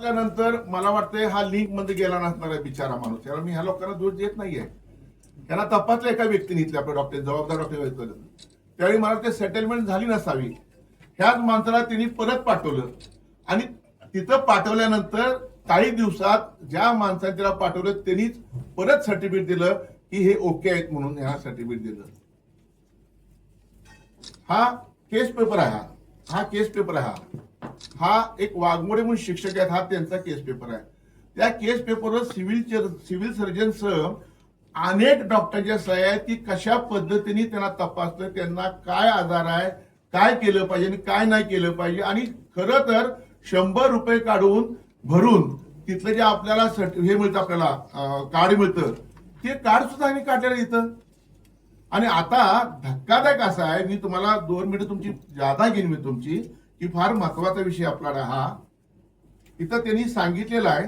त्यानंतर मला वाटतंय हा लिंकमध्ये गेला नसणार आहे बिचारा माणूस. त्याला मी ह्या लोकांना दोष देत नाहीये. त्यांना तपासलं एका व्यक्तीने इथल्या आपल्या डॉक्टर जबाबदार डॉक्टर त्यावेळी मला ते सेटलमेंट झाली नसावी. ह्याच माणसाला त्यांनी परत पाठवलं. आणि तिथं पाठवल्यानंतर काही दिवसात ज्या माणसाने त्याला पाठवलं त्यांनीच परत सर्टिफिकेट दिलं की हे ओके आहेत म्हणून ह्या सर्टिफिकेट दिलं. हा केस पेपर आहे हा. हा केस पेपर आहे हा. हा एक वाघमोडे म्हणून शिक्षक आहेत हा त्यांचा केस पेपर आहे. त्या केस पेपरवर सिव्हिल सिव्हिल सर्जनसह अनेक डॉक्टरच्या सह्या आहेत की कशा पद्धतीने त्यांना तपासलं त्यांना काय आजार आहे काय केलं पाहिजे आणि काय नाही केलं पाहिजे. आणि खरं तर शंभर रुपये काढून भरून तिथलं जे आपल्याला हे मिळतं आपल्याला कार्ड मिळतं ते कार्ड सुद्धा आम्ही काढलेलं इथं. आणि आता धक्कादायक असा आहे मी तुम्हाला दोन मिनिटं तुमची जादा घेईन मी तुमची. की फार महत्त्वाचा विषय आपला हा. इथं त्यांनी सांगितलेला आहे